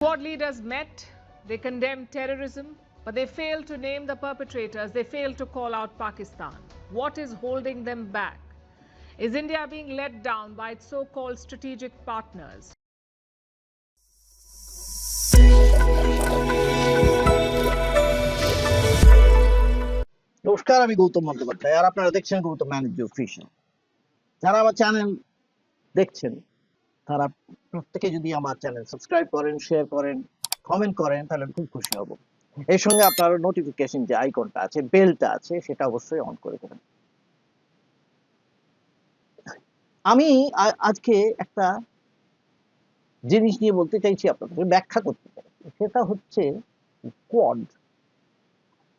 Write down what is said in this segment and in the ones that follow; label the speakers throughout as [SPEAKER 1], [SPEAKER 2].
[SPEAKER 1] Quad leaders met, they condemned terrorism, but they failed to name the perpetrators, they failed to call out Pakistan. What is holding them back? Is India being let down by its so called strategic partners?
[SPEAKER 2] নমস্কার আমি গৌতম বন্দ্যোপাধ্যায় আর আপনারা দেখছেন Gautam manage official যারা আমার channel দেখছেন তারা প্রত্যেকে যদি আমার চ্যানেল সাবস্ক্রাইব করেন শেয়ার করেন কমেন্ট করেন, তাহলে খুব খুশি হব। এর সঙ্গে আপনার নোটিফিকেশন যে আইকনটা আছে বেলটা আছে, সেটা অবশ্যই অন করে দেবেন। আমি আজকে একটা জিনিস নিয়ে বলতে চাইছি আপনাদের, ব্যাখ্যা করতে চাইছি সেটা হচ্ছে কোয়াড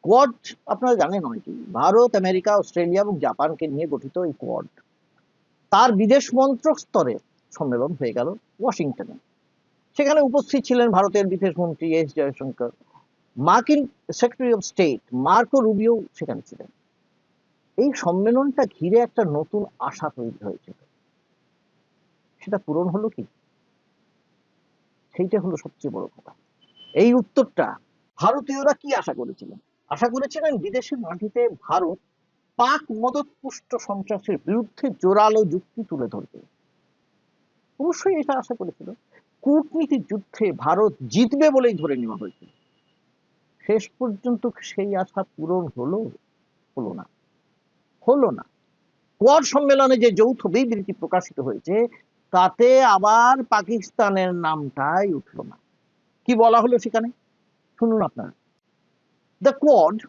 [SPEAKER 2] কোয়াড আপনারা জানেন হয়তো ভারত, আমেরিকা, অস্ট্রেলিয়া এবং জাপানকে নিয়ে গঠিত এই কোয়াড তার বিদেশ মন্ত্রক স্তরে সম্মেলন হয়ে গেল ওয়াশিংটনে। সেখানে উপস্থিত ছিলেন ভারতের বিদেশ মন্ত্রী এস জয়শঙ্কর। মার্কিন secretary of state Marco Rubio সেখানে ছিলেন। এই সম্মেলনটা ঘিরে একটা নতুন আশা তৈরি হয়েছিল। সেটা পূরণ হলো কি? সেইটা হলো সবচেয়ে বড় কথা। এই উত্তরটা ভারতীয়রা কি আশা করেছিলেন? আশা করেছিলেন বিদেশের মাটিতে ভারত পাক মদতপুষ্ট সন্ত্রাসের বিরুদ্ধে জোরালো যুক্তি তুলে ধরবে। অবশ্যই এটা আশা করেছিল। কূটনীতির যুদ্ধে ভারত জিতবে বলেই ধরে নেওয়া হয়েছিল শেষ পর্যন্ত সেই আশা পূরণ হলো হলো না। হলো না। কোয়াড সম্মেলনে যে যৌথ বিবৃতি প্রকাশিত হয়েছে, তাতে আবার পাকিস্তানের নামটাই উঠল না। কি বলা হলো সেখানে? শুনুন আপনারা। The Quad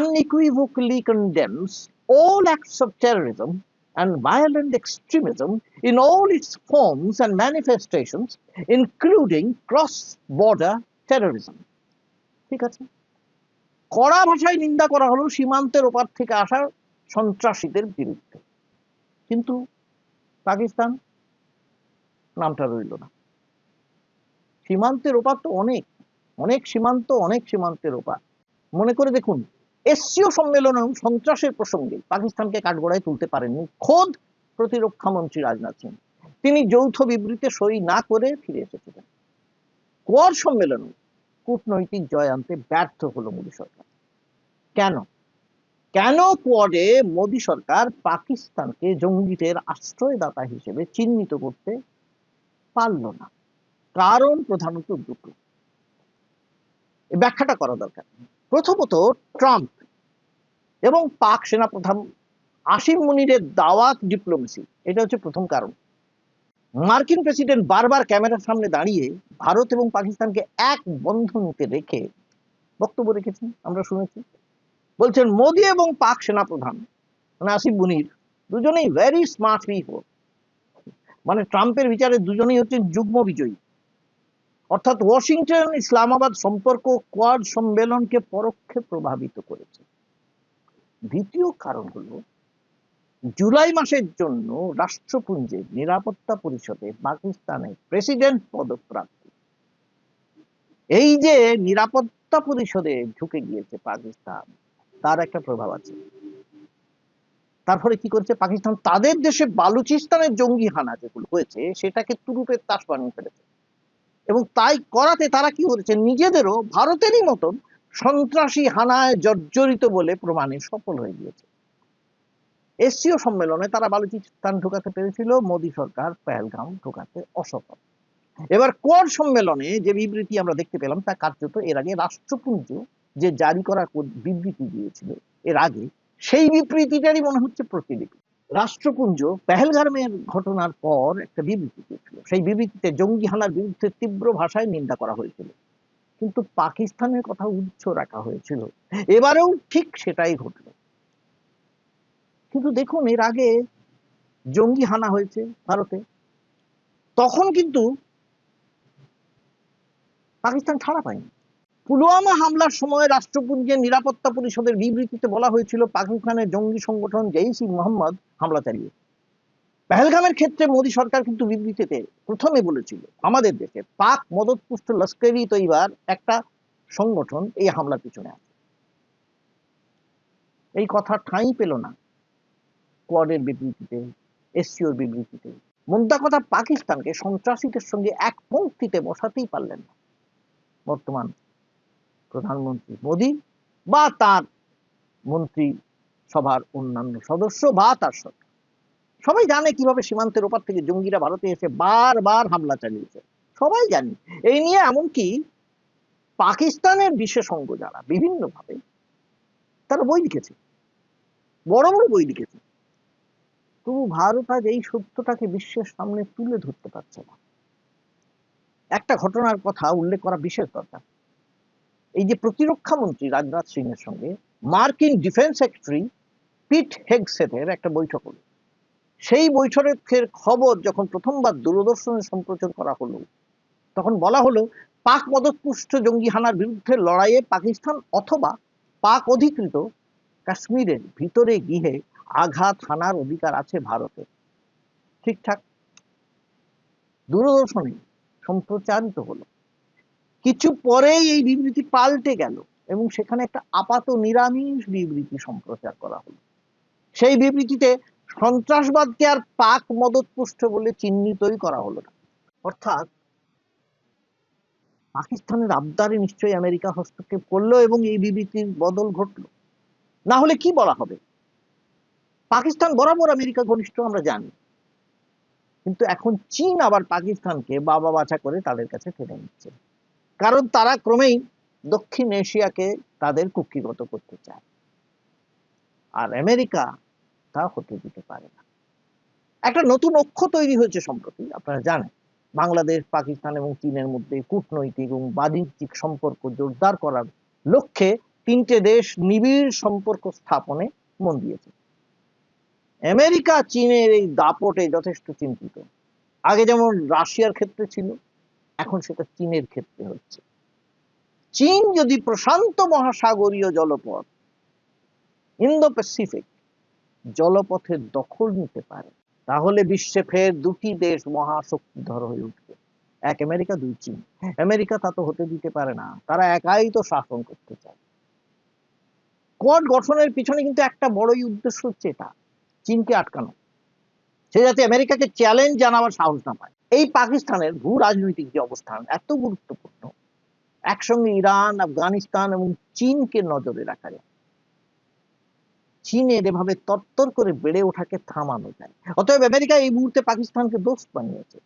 [SPEAKER 2] unequivocally condemns all acts of terrorism and violent extremism in all its forms and manifestations, including cross-border terrorism. ঠিক আছে? কড়া ভাষায় নিন্দা করা হলো সীমান্তের ওপার থেকে আসা সন্ত্রাসীদের বিরুদ্ধে। কিন্তু পাকিস্তান নামটা রইল না। সীমান্তের ওপার তো অনেক অনেক সীমান্ত অনেক সীমান্তের ওপার। মনে করে দেখুন এসসিও সম্মেলনেও সন্ত্রাসের প্রসঙ্গে পাকিস্তানকে কাঠগড়ায় তুলতে পারেননি খোদ প্রতিরক্ষা মন্ত্রী রাজনাথ সিং। তিনি যৌথ বিবৃতিতে সই না করে ফিরে এসেছিলেন। কোয়ার সম্মেলনে কূটনৈতিক জয় আনতে ব্যর্থ হলো মোদী সরকার। কেন? কেন কোয়াডে মোদী সরকার পাকিস্তানকে জঙ্গিদের আশ্রয়দাতা হিসেবে চিহ্নিত করতে পারল না? কারণ প্রধানত দুটো। ব্যাখ্যাটা করা দরকার। প্রথমত, ট্রাম্প এবং পাক সেনাপ্রধান আসিম মুনিরের দাওয়াত ডিপ্লোমেসি এটা হচ্ছে প্রথম কারণ। মার্কিন প্রেসিডেন্ট বারবার ক্যামেরার সামনে দাঁড়িয়ে ভারত এবং পাকিস্তানকে এক বন্ধনীতে রেখে বক্তব্য রেখেছেন, আমরা শুনেছি। বলছেন, মোদি এবং পাক সেনাপ্রধান মানে আসিফ মুনির দুজনেই ভেরি স্মার্ট পিপল মানে ট্রাম্পের বিচারে দুজনেই হচ্ছেন যুগ্ম বিজয়ী। অর্থাৎ ওয়াশিংটন ইসলামাবাদ সম্পর্ক কোয়াড সম্মেলনকে পরোক্ষে প্রভাবিত করেছে। দ্বিতীয় কারণ হলো, জুলাই মাসের জন্য রাষ্ট্রপুঞ্জের নিরাপত্তা পরিষদে পাকিস্তানের প্রেসিডেন্ট পদপ্রার্থী। এই যে নিরাপত্তা পরিষদে ঢুকে গিয়েছে পাকিস্তান, তার একটা প্রভাব আছে। তারপরে কি করছে? পাকিস্তান তাদের দেশে বালুচিস্তানের জঙ্গি হানা যেগুলো হয়েছে, সেটাকে তুরুপের তাস বানিয়ে ফেলেছে। এবং তাই করাতে তারা কি করেছে? নিজেদেরও, ভারতেরই মতন সন্ত্রাসী হানায় জর্জরিত বলে প্রমাণে সফল হয়ে গিয়েছে। এসসিও সম্মেলনে তারা বালুচিস্তান ঢোকাতে পেরেছিল, মোদী সরকার পেহেলগাম ঢোকাতে অসফল। এবার কোয়াড সম্মেলনে যে বিবৃতি আমরা দেখতে পেলাম, তা কার্যত এর আগে রাষ্ট্রপুঞ্জ যে জারি করা বিবৃতি দিয়েছিল এর আগে, সেই বিবৃতিটারই মনে হচ্ছে প্রতিলিপি। রাষ্ট্রপুঞ্জ পেহেলগামের ঘটনার পর একটা বিবৃতি দিয়েছিল। সেই বিবৃতিতে জঙ্গি হানার বিরুদ্ধে তীব্র ভাষায় নিন্দা করা হয়েছিল। কিন্তু পাকিস্তানের কথা উচ্চ রাখা হয়েছিল। এবারেও ঠিক সেটাই ঘটল। কিন্তু দেখুন, এর আগে জঙ্গি হানা হয়েছে ভারতে। তখন কিন্তু পাকিস্তান ছাড়া পায়নি। পুলওয়ামা হামলার সময় রাষ্ট্রপুঞ্জের নিরাপত্তা পরিষদের বিবৃতিতে বলা হয়েছিল, পাকিস্তানের জঙ্গি সংগঠন জেইস ই মোহাম্মদ হামলা চালিয়ে পেহেলগামের ক্ষেত্রে মোদী সরকার কিন্তু বিবৃতিতে প্রথমে বলেছিল, আমাদের দেশে পাক মদতপুষ্ট লস্করি তৈবার একটা সংগঠন এই হামলার পিছনে আছে। এই কথা ঠাঁই পেল না কোয়াডের বিবৃতিতে, এসসিওর বিবৃতিতে। মোদ্দা কথা পাকিস্তানকে সন্ত্রাসীদের সঙ্গে এক পঙ্ক্তিতে বসাতেই পারলেন না বর্তমান প্রধানমন্ত্রী মোদী বা তার মন্ত্রী সভার অন্যান্য সদস্য বা তার সরকার। সবাই জানে কীভাবে সীমান্তের ওপার থেকে জঙ্গিরা ভারতে এসে বারবার হামলা চালিয়েছে। সবাই জানি। এই নিয়ে এমনকি পাকিস্তানের বিশেষজ্ঞ যারা, বিভিন্নভাবে, তারা বই লিখেছে। বড় বড় বই লিখেছে। তবু ভারত আজ এই সত্যটাকে বিশ্বের সামনে তুলে ধরতে পারছে না। একটা ঘটনার কথা উল্লেখ করা বিশেষ দরকার। এই যে প্রতিরক্ষা মন্ত্রী রাজনাথ সিং এর সঙ্গে মার্কিন ডিফেন্স সেক্রেটারি পিট হেগসেটের একটা বৈঠক হলো। সেই বৈঠকের খবর যখন প্রথমবার দূরদর্শনে সম্প্রচার করা হলো, তখন বলা হলো, পাক মদতপুষ্ট জঙ্গি হানার বিরুদ্ধে লড়াইয়ে পাকিস্তান অথবা পাক অধিকৃত কাশ্মীরের ভিতরে গিয়ে আঘাত হানার অধিকার আছে ভারতে। ঠিকঠাক দূরদর্শনে সম্প্রচারিত হলো। কিছু পরেই এই বিবৃতি পাল্টে গেল এবং সেখানে একটা আপাত নিরামিষ বিবৃতি সম্প্রচার করা হলো। সেই বিবৃতিতে সন্ত্রাসবাদকে আর পাক মদতপুষ্ট বলে চিহ্নিতই করা হলো না। অর্থাৎ পাকিস্তানের আবদারে নিশ্চয়ই আমেরিকা হস্তক্ষেপ করল এবং এই বিবৃতির বদল ঘটলো। না হলে কি বলা হবে? পাকিস্তান বরাবর আমেরিকা ঘনিষ্ঠ, আমরা জানি। কিন্তু এখন চীন আবার পাকিস্তানকে বাবা বাছা করে তাদের কাছে টেনে নিচ্ছে। কারণ তারা ক্রমেই দক্ষিণ এশিয়াকে তাদের কুক্ষিগত করতে চায়। আর আমেরিকা তা হতে দিতে পারে না। একটা নতুন অক্ষ তৈরি হয়েছে সম্প্রতি, আপনারা জানেন। বাংলাদেশ, পাকিস্তান এবং চীনের মধ্যে কূটনৈতিক এবং বাণিজ্যিক সম্পর্ক জোরদার করার লক্ষ্যে তিনটে দেশ নিবিড় সম্পর্ক স্থাপনে মন দিয়েছে। আমেরিকা, চীনের এই দাপটে যথেষ্ট চিন্তিত। আগে যেমন রাশিয়ার ক্ষেত্রে ছিল, এখন সেটা চীনের ক্ষেত্রে হচ্ছে। চীন যদি প্রশান্ত মহাসাগরীয় জলপথ ইন্দো প্যাসিফিক জলপথের দখল নিতে পারে, তাহলে বিশ্বে ফের দুটি দেশ মহাশক্তিধর হয়ে উঠবে। এক আমেরিকা, দুই চীন। আমেরিকা তা তো হতে দিতে পারে না, তারা একাই তো শাসন করতে চায়। কোয়াড গঠনের পিছনে কিন্তু একটা বড়ই উদ্দেশ্য হচ্ছে এটা, চীনকে আটকানো। সে যাতে আমেরিকাকে চ্যালেঞ্জ জানাবার সাহস না পায়। এই পাকিস্তানের ভূ রাজনৈতিক যে অবস্থান, এত গুরুত্বপূর্ণ, একসঙ্গে ইরান, আফগানিস্তান এবং চীনকে নজরে রাখা যায় চীনের এভাবে তরতর করে বেড়ে ওঠাকে থামানো যায়। অতএব আমেরিকা এই মুহূর্তে পাকিস্তানকে দোষ বানিয়েছে।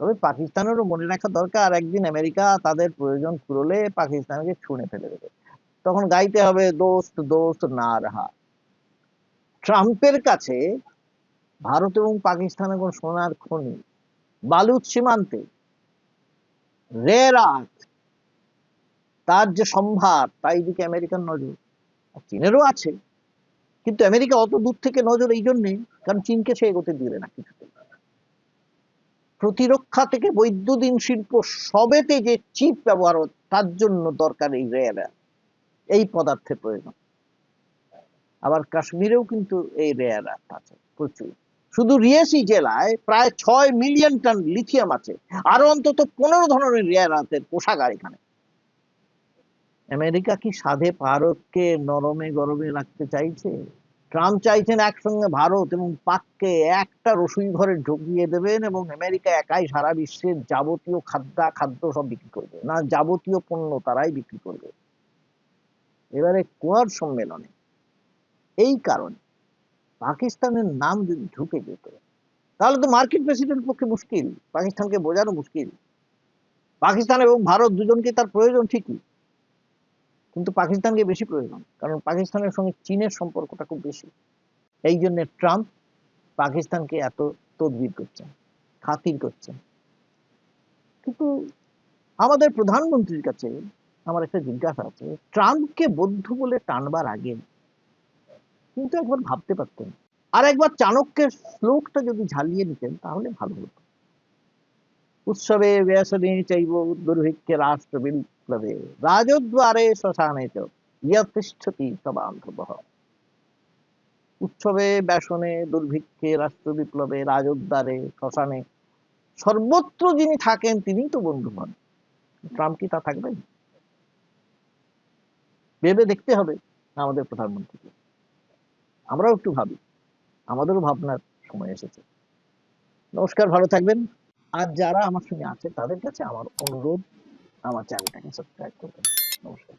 [SPEAKER 2] তবে পাকিস্তানেরও মনে রাখা দরকার, একদিন আমেরিকা তাদের প্রয়োজন ফুরলে পাকিস্তানকে ছুঁড়ে ফেলে দেবে। তখন গাইতে হবে, দোস্ত দোস্ত, না রাহা ট্রাম্পের কাছে ভারত এবং পাকিস্তান এখন সোনার খনি, বালুচ সীমান্তে আর্থ তার যে সম্ভার, তাই দিকে আমেরিকার নজর। চীনেরও আছে। কিন্তু আমেরিকা অত দূর থেকে নজর এই জন্যে, কারণ চীনকে সে এগোতে দিবে না কিছুতে। প্রতিরক্ষা থেকে বৈদ্যুতিন শিল্প সবেতে যে চিপ ব্যবহার তার জন্য দরকার এই রেয়ার এই পদার্থের প্রয়োজন। আবার কাশ্মীরেও কিন্তু এই রেয়ার আর্থ আছে, প্রচুর। শুধু রিয়েসি জেলায় প্রায় ছয় মিলিয়ন টন লিথিয়াম আছে। আরও অন্তত পনেরো ধরনের রেয়ার আর্থের পোশাকার এখানে। আমেরিকা কি সাধে ভারতকে নরমে গরমে রাখতে চাইছে? ট্রাম্প চাইছেন একসঙ্গে ভারত এবং পাককে একটা রসুই ঘরে ঢুকিয়ে দেবেন এবং আমেরিকা একাই সারা বিশ্বের যাবতীয় খাদ্যা, খাদ্য সব বিক্রি করবে। না, যাবতীয় পণ্য তারাই বিক্রি করবে। এবারে কোয়ার সম্মেলনে এই কারণে পাকিস্তানের নাম যদি ঢুকে যেত, তাহলে তো মার্কিন প্রেসিডেন্ট পক্ষে মুশকিল। পাকিস্তানকে বোঝানো মুশকিল। পাকিস্তান এবং ভারত দুজনকে তার প্রয়োজন ঠিকই। কিন্তু পাকিস্তানকে বেশি প্রয়োজন, কারণ পাকিস্তানের সঙ্গে চীনের সম্পর্কটা খুব বেশি। এই জন্য ট্রাম্প পাকিস্তানকে এত তদবির করছেন, খাতির করছেন। কিন্তু আমাদের প্রধানমন্ত্রীর কাছে আমার একটা জিজ্ঞাসা আছে, ট্রাম্পকে বৌদ্ধ বলে টানবার আগে কিন্তু একবার ভাবতে পারতেন। আর একবার চাণক্যের শ্লোকটা যদি ঝালিয়ে নিতেন তাহলে ভালো হতো। উৎসবে ব্যসনে চাইব দুর্ভিক্ষে রাষ্ট্র বিপ্লবে রাজদ্বারে শ্মশানে চ সবান্ধব। উৎসবে ব্যসনে দুর্ভিক্ষে রাষ্ট্র বিপ্লবে রাজদ্বারে শ্মশানে সর্বত্র যিনি থাকেন তিনি তো বন্ধু হন ট্রাম্প কি তা থাকবেন? ভেবে দেখতে হবে আমাদের প্রধানমন্ত্রীকে। আমরাও একটু ভাবি। আমাদেরও ভাবনার সময় এসেছে। নমস্কার, ভালো থাকবেন। আর যারা আমার সঙ্গে আছে তাদের কাছে আমার অনুরোধ আমার চ্যানেলটাকে সাবস্ক্রাইব করবেন। নমস্কার।